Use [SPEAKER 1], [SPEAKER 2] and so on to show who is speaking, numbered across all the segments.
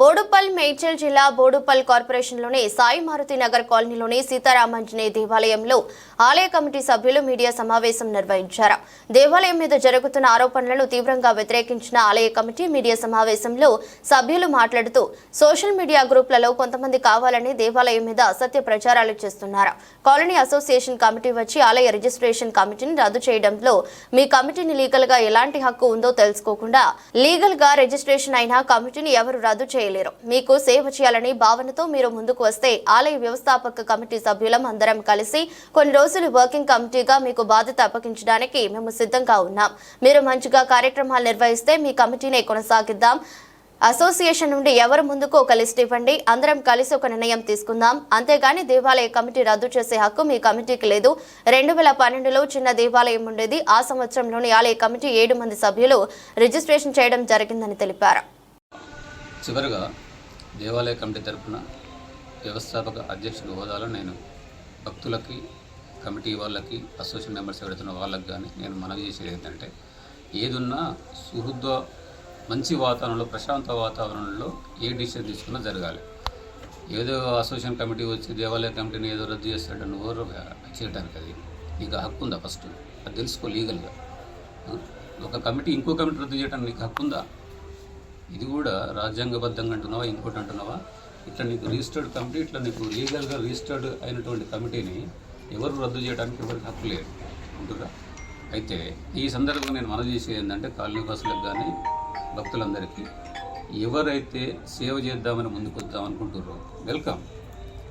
[SPEAKER 1] Boduppal Medchal జిల్లా బోడుపల్ కార్పొరేషన్లోని సాయి మారుతి నగర్ కాలనీలోని సీతారామాంజనేయ దేవాలయంలో ఆలయ కమిటీ సభ్యులు మీడియా సమావేశం నిర్వహించారు. దేవాలయం మీద జరుగుతున్న ఆరోపణలను తీవ్రంగా వ్యతిరేకించిన ఆలయ కమిటీ మీడియా సమావేశంలో సభ్యులు మాట్లాడుతూ సోషల్ మీడియా గ్రూపులలో కొంతమంది కావాలని దేవాలయం మీద అసత్య ప్రచారాలు చేస్తున్నారు. కాలనీ అసోసియేషన్ కమిటీ వచ్చి ఆలయ రిజిస్ట్రేషన్ కమిటీని రద్దు చేయడంలో మీ కమిటీని లీగల్గా ఎలాంటి హక్కు ఉందో తెలుసుకోకుండా లీగల్గా రిజిస్ట్రేషన్ అయిన కమిటీని ఎవరు రద్దు చేయలేరు. మీకు సేవ చేయాలని భావనతో మీరు ముందుకు వస్తే ఆలయ వ్యవస్థాపక కమిటీ సభ్యులం అందరం కలిసి కొన్ని రోజులు వర్కింగ్ కమిటీగా మీకు బాధ్యత అప్పగించడానికి మేము సిద్ధంగా ఉన్నాం. మీరు మంచిగా కార్యక్రమాలు నిర్వహిస్తే మీ కమిటీనే కొనసాగిద్దాం. అసోసియేషన్ నుండి ఎవరు ముందుకు ఒక లిస్ట్ ఇవ్వండి. అందరం కలిసి ఒక నిర్ణయం తీసుకుందాం. అంతేగాని దేవాలయ కమిటీ రద్దు చేసే హక్కు మీ కమిటీకి లేదు. రెండు వేల పన్నెండులో చిన్న దేవాలయం ఉండేది. ఆ సంవత్సరంలోని ఆలయ కమిటీ ఏడు మంది సభ్యులు రిజిస్ట్రేషన్ చేయడం జరిగిందని తెలిపారు.
[SPEAKER 2] చివరిగా దేవాలయ కమిటీ తరపున వ్యవస్థాపక అధ్యక్షుడి హోదాలో నేను భక్తులకి కమిటీ వాళ్ళకి అసోసియేషన్ మెంబర్స్ ఎవరైతున్న వాళ్ళకి కానీ నేను మనవి చేసేది ఏంటంటే ఏదున్నా సుహృద్వ మంచి వాతావరణంలో ప్రశాంత వాతావరణంలో ఏ డిసిషన్ తీసుకున్నా జరగాలి. ఏదో అసోసియేషన్ కమిటీ వచ్చి దేవాలయ కమిటీని ఏదో రద్దు చేస్తాడు నువ్వు ఎవరు చేయడానికి అది నీకు హక్కు ఉందా ఫస్ట్? అది తెలుసుకో లీగల్గా. ఒక కమిటీ ఇంకో కమిటీ రద్దు చేయడానికి నీకు హక్కు ఉందా? ఇది కూడా రాజ్యాంగబద్ధంగా అంటున్నావా? ఇంకోటి అంటున్నావా? ఇట్లా నీకు రిజిస్టర్డ్ కమిటీ ఇట్లా నీకు లీగల్గా రిజిస్టర్డ్ అయినటువంటి కమిటీని ఎవరు రద్దు చేయడానికి ఎవరికి హక్కు లేదు. ఉంటుందా? అయితే ఈ సందర్భంగా నేను మనం చేసేది ఏంటంటే కాలనీవాసులకు కానీ భక్తులందరికీ ఎవరైతే సేవ చేద్దామని ముందుకు వద్దాం అనుకుంటుర్రో వెల్కమ్.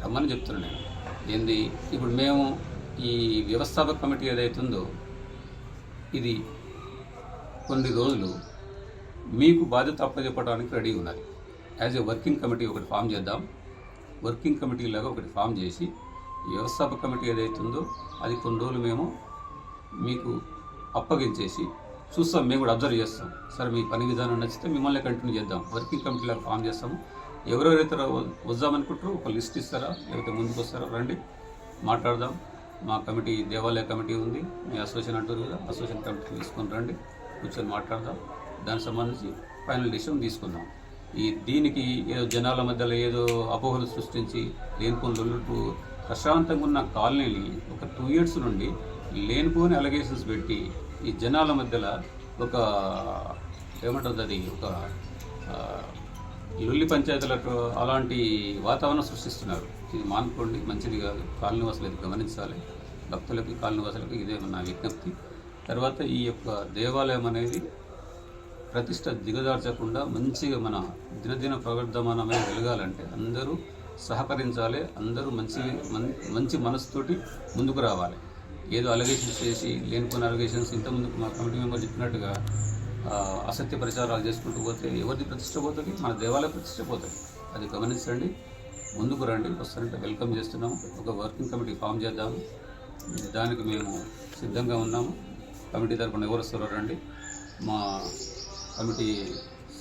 [SPEAKER 2] రమ్మని చెప్తున్నాను నేను. ఏంది? ఇప్పుడు మేము ఈ వ్యవస్థాపక కమిటీ ఏదైతుందో ఇది కొన్ని రోజులు మీకు బాధ్యత అప్పచెప్పడానికి రెడీ ఉన్నది యాజ్ ఏ వర్కింగ్ కమిటీ ఒకటి ఫామ్ చేద్దాం. వర్కింగ్ కమిటీ లాగా ఒకటి ఫామ్ చేసి వ్యవస్థాపక కమిటీ ఏదైతుందో అది కొన్ని రోజులు మేము మీకు అప్పగించేసి చూస్తాం మేము కూడా అబ్జర్వ్ చేస్తాం. సరే మీ పని విధానం నచ్చితే మిమ్మల్ని కంటిన్యూ చేద్దాం. వర్కింగ్ కమిటీ లాగా ఫామ్ చేస్తాము. ఎవరెవరైతే వద్దామనుకుంటారో ఒక లిస్ట్ ఇస్తారా? లేకపోతే ముందుకు వస్తారా? రండి మాట్లాడదాం. మా కమిటీ దేవాలయ కమిటీ ఉంది. మీ అసోసియేషన్ అంటారు కదా అసోసియేషన్ కమిటీ తీసుకొని రండి కూర్చొని మాట్లాడదాం. దానికి సంబంధించి ఫైనల్ డిసిషన్ తీసుకుందాం. ఈ దీనికి ఏదో జనాల మధ్యలో ఏదో అపోహలు సృష్టించి లేనిపోని లొల్లుపు ప్రశాంతంగా ఉన్న కాలనీని ఒక టూ ఇయర్స్ నుండి లేనిపోని అలగేషన్స్ పెట్టి ఈ జనాల మధ్యలో ఒక ఏమంటుంది అది ఒక లొల్లి పంచాయతీలకు అలాంటి వాతావరణం సృష్టిస్తున్నారు. ఇది మానుకోండి మంచిది కాదు. కాలనీవాసులు ఇది గమనించాలి. భక్తులకి కాలనీవాసులకి ఇదే నా విజ్ఞప్తి. తర్వాత ఈ యొక్క దేవాలయం అనేది ప్రతిష్ట దిగజార్చకుండా మంచిగా మన దినదిన ప్రవర్ధమానమే వెలగాలంటే అందరూ సహకరించాలి అందరూ మంచి మన్- మంచి మనసుతోటి ముందుకు రావాలి. ఏదో అలిగేషన్స్ చేసి లేనిపోయిన అలిగేషన్స్ ఇంత మా కమిటీ మెంబర్ చెప్పినట్టుగా అసత్య ప్రచారాలు చేసుకుంటూ పోతే ఎవరిది ప్రతిష్ట పోతుంది? మన దేవాలయ ప్రతిష్ట పోతుంది. అది గమనించండి. ముందుకు రండి. వస్తారంటే వెల్కమ్ చేస్తున్నాము. ఒక వర్కింగ్ కమిటీ ఫామ్ చేద్దాము. దానికి మేము సిద్ధంగా ఉన్నాము. కమిటీ తరపున ఎవరు వస్తారో రండి. మా కమిటీ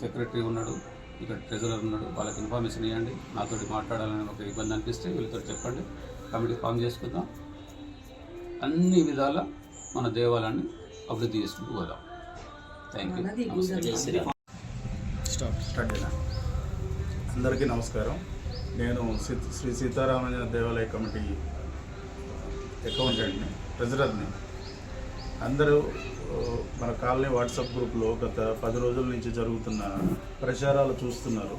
[SPEAKER 2] సెక్రటరీ ఉన్నాడు ఇక్కడ ట్రెజరర్ ఉన్నాడు. వాళ్ళకి ఇన్ఫర్మేషన్ ఇవ్వండి. నాతోటి మాట్లాడాలని ఒక ఇబ్బంది అనిపిస్తే వీళ్ళతో చెప్పండి. కమిటీ ఫామ్ చేసుకుందాం. అన్ని విధాల మన దేవాలయాన్ని అభివృద్ధి చేసుకుంటూ పోదాం. Thank you
[SPEAKER 3] start. అందరికీ నమస్కారం. నేను సి- శ్రీ సీతారామజన దేవాలయ కమిటీ అకౌంటెంట్ని ట్రెజరర్ని. అందరూ మన కాలనీ వాట్సాప్ గ్రూప్లో గత పది రోజుల నుంచి జరుగుతున్న ప్రచారాలు చూస్తున్నారు.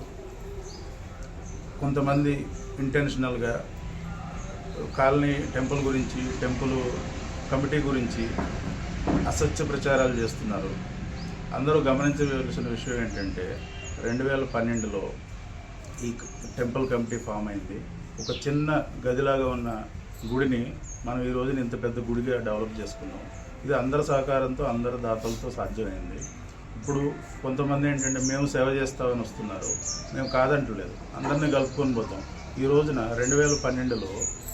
[SPEAKER 3] కొంతమంది ఇంటెన్షనల్గా కాలనీ టెంపుల్ గురించి టెంపుల్ కమిటీ గురించి అసత్య ప్రచారాలు చేస్తున్నారు. అందరూ గమనించవలసిన విషయం ఏంటంటే రెండు వేల పన్నెండులో ఈ టెంపుల్ కమిటీ ఫామ్ అయింది. ఒక చిన్న గదిలాగా ఉన్న గుడిని మనం ఈ రోజున ఇంత పెద్ద గుడిగా డెవలప్ చేసుకున్నాం. ఇది అందరి సహకారంతో అందరి దాతలతో సాధ్యమైంది. ఇప్పుడు కొంతమంది ఏంటంటే మేము సేవ చేస్తామని వస్తున్నారు. మేము కాదంటలేదు. అందరినీ కలుపుకొని పోతాం. ఈ రోజున రెండు వేల పన్నెండులో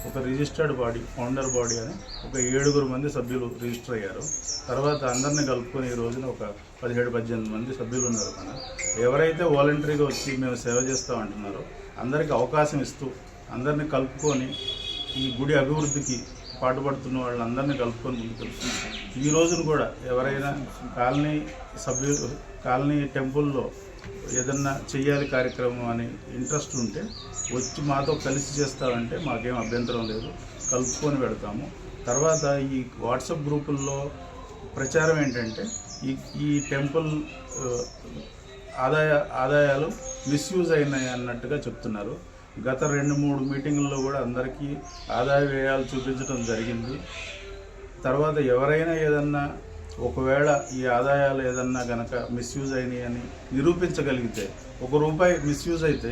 [SPEAKER 3] ఒక రిజిస్టర్డ్ బాడీ ఫౌండర్ బాడీ అని ఒక ఏడుగురు మంది సభ్యులు రిజిస్టర్ అయ్యారు. తర్వాత అందరిని కలుపుకొని ఈ రోజున ఒక పదిహేడు పద్దెనిమిది మంది సభ్యులు ఉన్నారు మన. ఎవరైతే వాలంటరీగా వచ్చి మేము సేవ చేస్తాం అంటున్నారో అందరికీ అవకాశం ఇస్తూ అందరిని కలుపుకొని ఈ గుడి అభివృద్ధికి పాటుపడుతున్న వాళ్ళందరినీ కలుపుకొని ముందుకు వెళ్తున్నాం. ఈ రోజున కూడా ఎవరైనా కాలనీ సభ్యులు కాలనీ టెంపుల్లో ఏదన్నా చేయాలి కార్యక్రమం అని ఇంట్రెస్ట్ ఉంటే వచ్చి మాతో కలిసి చేస్తారంటే మాకేం అభ్యంతరం లేదు. కలుపుకొని పెడతాము. తర్వాత ఈ వాట్సాప్ గ్రూపుల్లో ప్రచారం ఏంటంటే ఈ ఈ టెంపుల్ ఆదాయ ఆదాయాలు మిస్యూజ్ అయినాయి అన్నట్టుగా చెప్తున్నారు. గత రెండు మూడు మీటింగుల్లో కూడా అందరికీ ఆదాయ వ్యయాలు చూపించడం జరిగింది. తర్వాత ఎవరైనా ఏదన్నా ఒకవేళ ఈ ఆదాయాలు ఏదన్నా గనక మిస్యూజ్ అయినాయి అని నిరూపించగలిగితే ఒక రూపాయి మిస్యూజ్ అయితే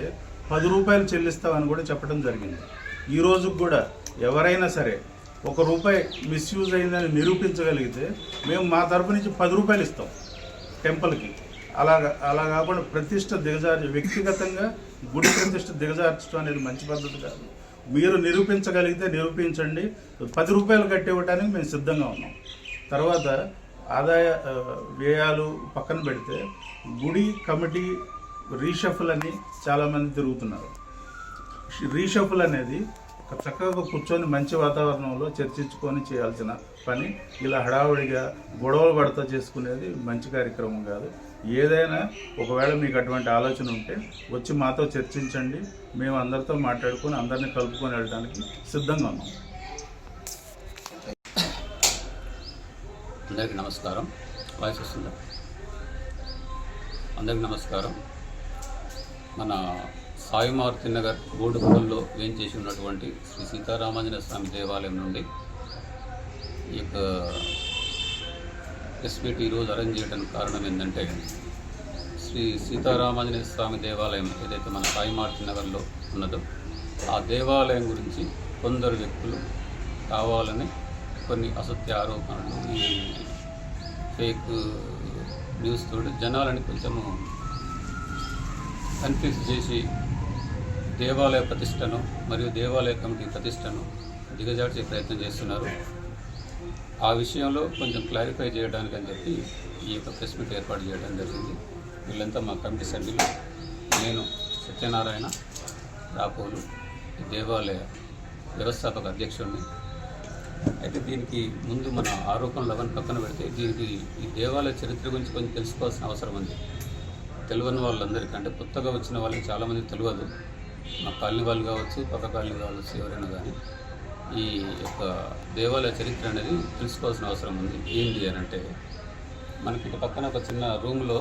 [SPEAKER 3] పది రూపాయలు చెల్లిస్తామని కూడా చెప్పడం జరిగింది. ఈ రోజుకి కూడా ఎవరైనా సరే ఒక రూపాయి మిస్యూజ్ అయిందని నిరూపించగలిగితే మేము మా తరపు నుంచి పది రూపాయలు ఇస్తాం టెంపుల్కి. అలా అలా కాకుండా ప్రతిష్ట దిగజార్చి వ్యక్తిగతంగా గుడి ప్రతిష్ట దిగజార్చడం అనేది మంచి పద్ధతి కాదు. మీరు నిరూపించగలిగితే నిరూపించండి. పది రూపాయలు కట్టివ్వడానికి మేము సిద్ధంగా ఉన్నాం. తర్వాత ఆదాయ వ్యయాలు పక్కన పెడితే గుడి కమిటీ రీషఫుల్ అని చాలామంది తిరుగుతున్నారు. రీషఫుల్ అనేది చక్కగా కూర్చొని మంచి వాతావరణంలో చర్చించుకొని చేయాల్సిన పని. ఇలా హడావుడిగా గొడవలు పడతా చేసుకునేది మంచి కార్యక్రమం కాదు. ఏదైనా ఒకవేళ మీకు అటువంటి ఆలోచన ఉంటే వచ్చి మాతో చర్చించండి. మేము అందరితో మాట్లాడుకొని అందరినీ కలుపుకొని వెళ్ళడానికి సిద్ధంగా ఉన్నాం.
[SPEAKER 2] అందరికీ నమస్కారం. వాయిస్ వస్తుందా? అందరికీ నమస్కారం. మన సాయి మారుతి నగర్ ఏం చేసి ఉన్నటువంటి శ్రీ సీతారామాంజనేయ స్వామి దేవాలయం నుండి ఈ యొక్క ఎస్పీటీ ఈరోజు అరేంజ్ చేయడానికి కారణం ఏంటంటే శ్రీ సీతారామాంజనేయ స్వామి దేవాలయం ఏదైతే మన సాయి నగర్లో ఉన్నదో ఆ దేవాలయం గురించి కొందరు వ్యక్తులు కావాలని కొన్ని అసత్య ఆరోపణలు ఈ ఫేక్ న్యూస్ తోటి జనాలని కొంచెము కన్ఫ్యూజ్ చేసి దేవాలయ ప్రతిష్టను మరియు దేవాలయ కమిటీ ప్రతిష్టను దిగజార్చే ప్రయత్నం చేస్తున్నారు. ఆ విషయంలో కొంచెం క్లారిఫై చేయడానికి అని చెప్పి ఈ యొక్క ప్రెస్ మీట్ ఏర్పాటు చేయడం జరిగింది. వీళ్ళంతా మా కమిటీ సభ్యులు. నేను సత్యనారాయణ రాపోలు దేవాలయ వ్యవస్థాపక అధ్యక్షుడిని. అయితే దీనికి ముందు మన ఆరోపణలు అవన్నీ పక్కన పెడితే దీనికి ఈ దేవాలయ చరిత్ర గురించి కొంచెం తెలుసుకోవాల్సిన అవసరం ఉంది. తెలియని వాళ్ళందరికీ అంటే కొత్తగా వచ్చిన వాళ్ళకి చాలామంది తెలియదు. మా కాలనీ వాళ్ళు కావచ్చు పక్క కాలనీ కావచ్చు ఎవరైనా కానీ. ఈ యొక్క దేవాలయ చరిత్ర అనేది తెలుసుకోవాల్సిన అవసరం ఉంది. ఏంటి అని అంటే మనకి ఒక పక్కన ఒక చిన్న రూమ్లో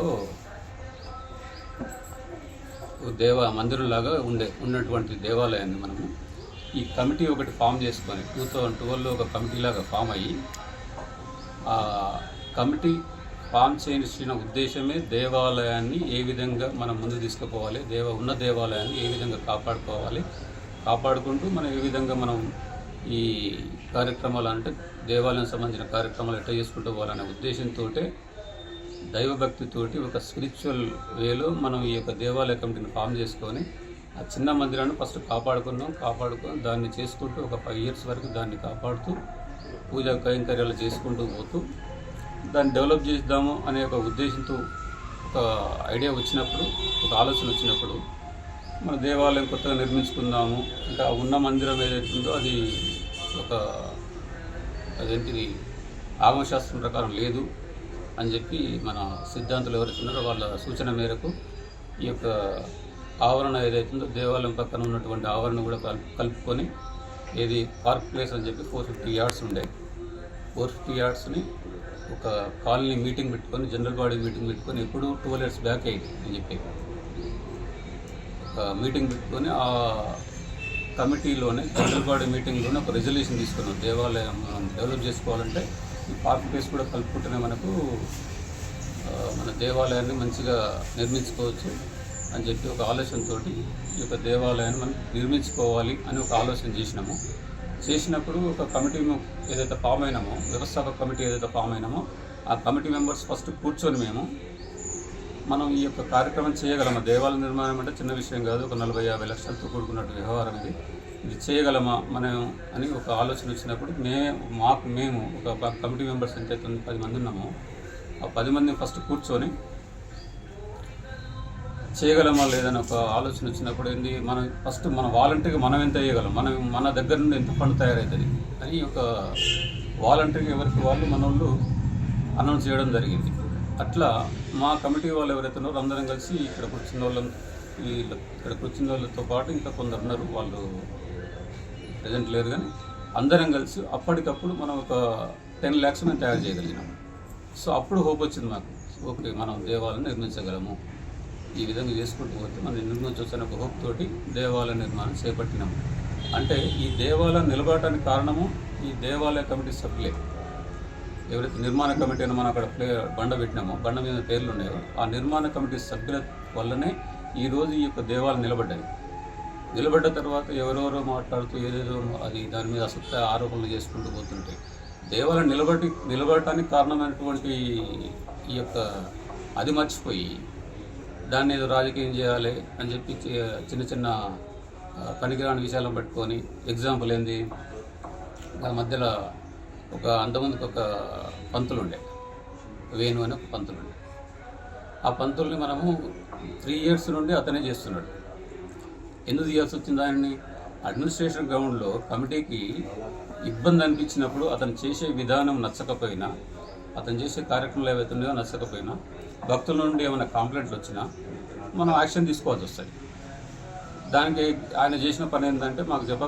[SPEAKER 2] దేవ మందిరంలాగా ఉండే ఉన్నటువంటి దేవాలయాన్ని మనము ఈ కమిటీ ఒకటి ఫామ్ చేసుకొని టూ థౌజండ్ ట్వెల్వ్లో ఒక కమిటీ లాగా ఫామ్ అయ్యి ఆ కమిటీ ఫామ్ చేసిన ఉద్దేశమే దేవాలయాన్ని ఏ విధంగా మనం ముందు తీసుకుపోవాలి దేవ ఉన్న దేవాలయాన్ని ఏ విధంగా కాపాడుకోవాలి కాపాడుకుంటూ మనం ఏ విధంగా మనం ఈ కార్యక్రమాలు అంటే దేవాలయం సంబంధించిన కార్యక్రమాలు ఎట్లా చేసుకుంటూ పోవాలనే ఉద్దేశంతో దైవభక్తితోటి ఒక స్పిరిచువల్ వేలో మనం ఈ యొక్క దేవాలయ కమిటీని ఫామ్ చేసుకొని ఆ చిన్న మందిరాన్ని ఫస్ట్ కాపాడుకున్నాం కాపాడుకొని దాన్ని చేసుకుంటూ ఒక ఫైవ్ ఇయర్స్ వరకు దాన్ని కాపాడుతూ పూజా కైంకర్యాలు చేసుకుంటూ పోతూ దాన్ని డెవలప్ చేద్దాము అనే ఒక ఉద్దేశంతో ఒక ఐడియా వచ్చినప్పుడు ఒక ఆలోచన వచ్చినప్పుడు మన దేవాలయం కొత్తగా నిర్మించుకుందాము. అంటే ఆ ఉన్న మందిరం ఏదైతే ఉందో అది ఒక అదేంటిది ఆగమశాస్త్రం ప్రకారం లేదు అని చెప్పి మన సిద్ధాంతులు ఎవరైతే ఉన్నారో వాళ్ళ సూచన మేరకు ఈ యొక్క ఆవరణ ఏదైతుందో దేవాలయం పక్కన ఉన్నటువంటి ఆవరణ కూడా కలుపు కలుపుకొని ఏది పార్క్ ప్లేస్ అని చెప్పి ఫోర్ ఫిఫ్టీ యార్డ్స్ ఉండే. ఫోర్ ఫిఫ్టీ యార్డ్స్ని ఒక కాలనీ మీటింగ్ పెట్టుకొని జనరల్ బాడీ మీటింగ్ పెట్టుకొని ఎప్పుడు ట్వెల్వ్ ఇయర్స్ బ్యాక్ అయ్యింది అని చెప్పి. ఒక మీటింగ్ పెట్టుకొని ఆ కమిటీలోనే జనరల్ బాడీ మీటింగ్లోనే ఒక రెజల్యూషన్ తీసుకున్నాం. దేవాలయం మనం డెవలప్ చేసుకోవాలంటే ఈ పార్క్ ప్లేస్ కూడా కలుపుకుంటేనే మనకు మన దేవాలయాన్ని మంచిగా నిర్మించుకోవచ్చు అని చెప్పి ఒక ఆలోచనతో ఈ యొక్క దేవాలయాన్ని మనం నిర్మించుకోవాలి అని ఒక ఆలోచన చేసినాము. చేసినప్పుడు ఒక కమిటీ ఏదైతే ఫామ్ అయినామో వ్యవస్థాపక కమిటీ ఏదైతే ఫామ్ అయినామో ఆ కమిటీ మెంబర్స్ ఫస్ట్ కూర్చొని మేము మనం ఈ యొక్క కార్యక్రమం చేయగలమా? దేవాలయ నిర్మాణం అంటే చిన్న విషయం కాదు ఒక నలభై యాభై లక్షలతో కూడుకున్నట్టు వ్యవహారం ఇది. ఇది చేయగలమా మనం అని ఒక ఆలోచన వచ్చినప్పుడు మేము మాకు మేము ఒక కమిటీ మెంబర్స్ ఎంత అయితే పది మంది ఉన్నాము. ఆ పది మందిని ఫస్ట్ కూర్చొని చేయగలమా లేదని ఒక ఆలోచన వచ్చినప్పుడు ఏంది మనం ఫస్ట్ మన వాలంటీర్గా మనం ఎంత చేయగలం మనం మన దగ్గర నుండి ఎంత ఫండ్ తయారవుతుంది అని ఒక వాలంటీర్గా ఎవరికి వాళ్ళు మన వాళ్ళు అనౌన్స్ చేయడం జరిగింది. అట్లా మా కమిటీ వాళ్ళు ఎవరైతే ఉన్నారో అందరం కలిసి ఇక్కడ కూర్చున్న వాళ్ళం ఇక్కడ కూర్చున్న వాళ్ళతో పాటు ఇంకా కొందరు ఉన్నారు. వాళ్ళు ప్రజెంట్ లేరు కానీ అందరం కలిసి అప్పటికప్పుడు మనం ఒక టెన్ ల్యాక్స్ మేము తయారు చేయగలిగినాం. సో అప్పుడు హోప్ వచ్చింది మాకు. ఓకే మనం దేవాలయం నిర్మించగలము. ఈ విధంగా చేసుకుంటూ పోతే మనం నిర్మించవచ్చు అనే ఒక హోప్ తోటి దేవాలయ నిర్మాణం చేపట్టినాము అంటే ఈ దేవాలయం నిలబడటానికి కారణము ఈ దేవాలయ కమిటీ సభ్యులే. ఎవరైతే నిర్మాణ కమిటీ అని మనం అక్కడ ప్లే బండ పెట్టినామో బండ మీద పేర్లు ఉన్నాయో ఆ నిర్మాణ కమిటీ సభ్యుల వల్లనే ఈరోజు ఈ యొక్క దేవాలయం నిలబడ్డాయి నిలబడ్డ తర్వాత ఎవరెవరో మాట్లాడుతూ ఏదేదో అది దాని మీద అసత్య ఆరోపణలు చేసుకుంటూ పోతుంటే దేవాలయం నిలబడి నిలబడటానికి కారణమైనటువంటి ఈ యొక్క అది మర్చిపోయి దాన్ని ఏదో రాజకీయం చేయాలి అని చెప్పి చిన్న చిన్న పనికిరాని విషయాలను పట్టుకొని ఎగ్జాంపుల్ ఏంది? దాని మధ్యలో ఒక అంతమందికి ఒక పంతులు ఉండే వేణు అని ఒక పంతులు ఉండే ఆ పంతుల్ని మనము త్రీ ఇయర్స్ నుండి అతనే చేస్తున్నాడు. ఎందుకు చేయాల్సి వచ్చింది దానిని అడ్మినిస్ట్రేషన్ గ్రౌండ్లో కమిటీకి ఇబ్బంది అనిపించినప్పుడు అతను చేసే విధానం నచ్చకపోయినా అతను చేసే కార్యక్రమాలు ఏవైతే ఉన్నాయో నచ్చకపోయినా భక్తుల నుండి ఏమైనా కంప్లైంట్లు వచ్చినా మనం యాక్షన్ తీసుకోవాల్సి వస్తుంది. దానికి ఆయన చేసిన పని ఏంటంటే మాకు చెప్ప